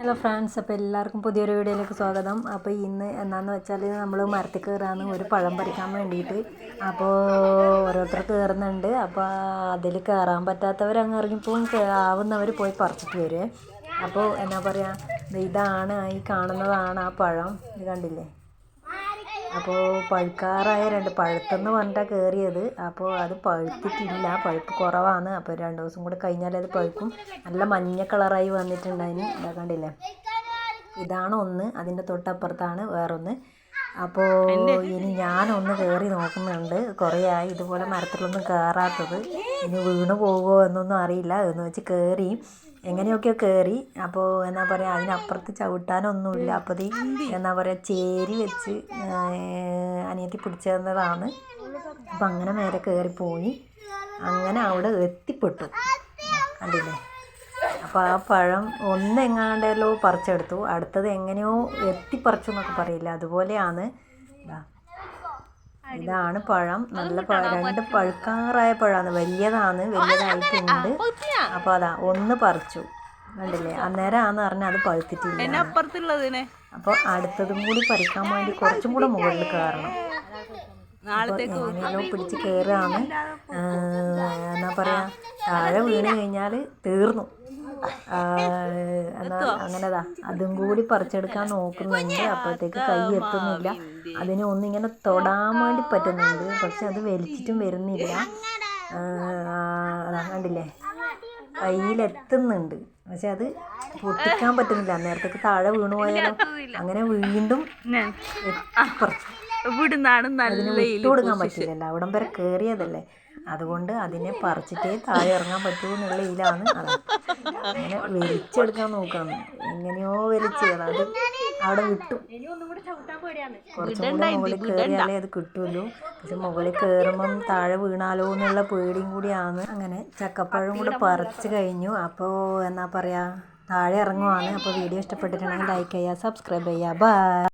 Hello friends അപ്പോൾ എല്ലാവർക്കും പുതിയൊരു വീഡിയോയിലേക്ക് സ്വാഗതം. അപ്പോൾ ഇന്ന് എന്താണെന്ന് വെച്ചാൽ നമ്മൾ മരത്തിൽ കയറാന്ന് ഒരു പഴം പറിക്കാൻ വേണ്ടിയിട്ട് അപ്പോൾ ഓരോരുത്തർ കയറുന്നുണ്ട്. അപ്പോൾ അതിൽ കയറാൻ പറ്റാത്തവർ അങ്ങ് ഇറങ്ങിപ്പോവും. ആവുന്നവർ പോയി പറിച്ചിട്ട് വരുവേ അപ്പോൾ എന്നാ പറയുക ഇതാണ് ഈ കാണുന്നതാണ് ആ പഴം. ഇത് കണ്ടില്ലേ? അപ്പോൾ പഴുക്കാറായ രണ്ട് പഴുത്തെന്ന് പറഞ്ഞിട്ടാണ് കയറിയത് അപ്പോൾ അത് പഴുത്തിട്ടില്ല. പഴുപ്പ് കുറവാണ്. അപ്പോൾ രണ്ട് ദിവസം കൂടെ കഴിഞ്ഞാൽ അത് പഴുക്കും. നല്ല മഞ്ഞ കളറായി വന്നിട്ടുണ്ടായിന്. ഇതാ കണ്ടില്ലേ? ഇതാണ് ഒന്ന്. അതിന്റെ തൊട്ടപ്പുറത്താണ് വേറൊന്ന്. അപ്പോൾ ഇനി ഞാനൊന്ന് കയറി നോക്കുന്നുണ്ട്. കുറേ ആയി ഇതുപോലെ മരത്തിലൊന്നും കയറാത്തത് ഇനി വീണ് പോകുമോ എന്നൊന്നും അറിയില്ല. എന്ന് വെച്ച് കയറി എങ്ങനെയൊക്കെയോ കയറി അപ്പോൾ എന്നാ പറയുക അതിനപ്പുറത്ത് ചവിട്ടാനൊന്നുമില്ല. അപ്പോൾ എന്നാ പറയുക ചേരി വെച്ച് അനിയത്തി പിടിച്ചു തന്നതാണ് അപ്പം അങ്ങനെ നേരെ കയറിപ്പോയി അങ്ങനെ അവിടെ എത്തിപ്പെട്ടു. കണ്ടില്ലേ? അപ്പോൾ ആ പഴം ഒന്ന് എങ്ങാണ്ടല്ലോ പറിച്ചെടുത്തു. അടുത്തത് എങ്ങനെയോ എത്തിപ്പറിച്ചു എന്നൊക്കെ പറയില്ല? അതുപോലെയാണ്. ഇതാണ് പഴം. നല്ല പഴം രണ്ട് പഴുക്കാറായ പഴമാണ്. വലിയതാണ് വലിയതായിട്ടുണ്ട്. അപ്പോൾ അതാ ഒന്ന് പറിച്ചു. കണ്ടില്ലേ? അന്നേരമാണെന്ന് പറഞ്ഞാൽ അത് പഴുത്തിട്ടില്ല. അപ്പോൾ അടുത്തതും കൂടി പറിക്കാൻ വേണ്ടി കുറച്ചും കൂടെ മുകളിൽ കയറണം. എങ്ങനെയല്ലോ പിടിച്ച് കയറുകയാണ്. എന്നാ പറയാ? താഴെ വീണ് കഴിഞ്ഞാൽ തീർന്നു. ആ, എന്നാ അങ്ങനെതാ. അതും കൂടി പറിച്ചെടുക്കാൻ നോക്കുന്നുണ്ട്. അപ്പോഴത്തേക്ക് കൈ എത്തുന്നില്ല. അതിനെ ഒന്നിങ്ങനെ തൊടാൻ വേണ്ടി പറ്റുന്നുണ്ട്. പക്ഷെ അത് വലിച്ചിട്ടും വരുന്നില്ല. അതാ കണ്ടില്ലേ? കയ്യിലെത്തുന്നുണ്ട്. പക്ഷെ അത് പൊട്ടിക്കാൻ പറ്റുന്നില്ല. നേരത്തേക്ക് താഴെ വീണു പോയാലോ? അങ്ങനെ വീണ്ടും എത്തിപ്പറിച്ചു ഇവിടുന്നാണ് നല്ല വിട്ടു കൊടുക്കാൻ പറ്റില്ലല്ലോ. അവിടം വരെ കയറിയതല്ലേ അതുകൊണ്ട് അതിനെ പറിച്ചിട്ടേ താഴെ ഇറങ്ങാൻ പറ്റൂ എന്നുള്ള ഇതിലാണ് അതാ. അങ്ങനെ വലിച്ചെടുക്കാൻ നോക്കാം എങ്ങനെയോ വലിച്ചു അത് അവിടെ കിട്ടും കുറച്ചും കൂടെ മുകളിൽ കയറിയാലേ അത് കിട്ടുമല്ലോ പക്ഷെ മുകളിൽ കയറുമ്പം താഴെ വീണാലോ എന്നുള്ള പേടിയും കൂടിയാണ്. അങ്ങനെ ചക്കപ്പഴം കൂടെ പറിച്ച് കഴിഞ്ഞു. അപ്പോൾ എന്നാ പറയാ? താഴെ ഇറങ്ങുവാണ്. അപ്പോൾ വീഡിയോ ഇഷ്ടപ്പെട്ടിട്ടുണ്ടെങ്കിൽ ലൈക്ക് ചെയ്യുക സബ്സ്ക്രൈബ് ചെയ്യുക. ബൈ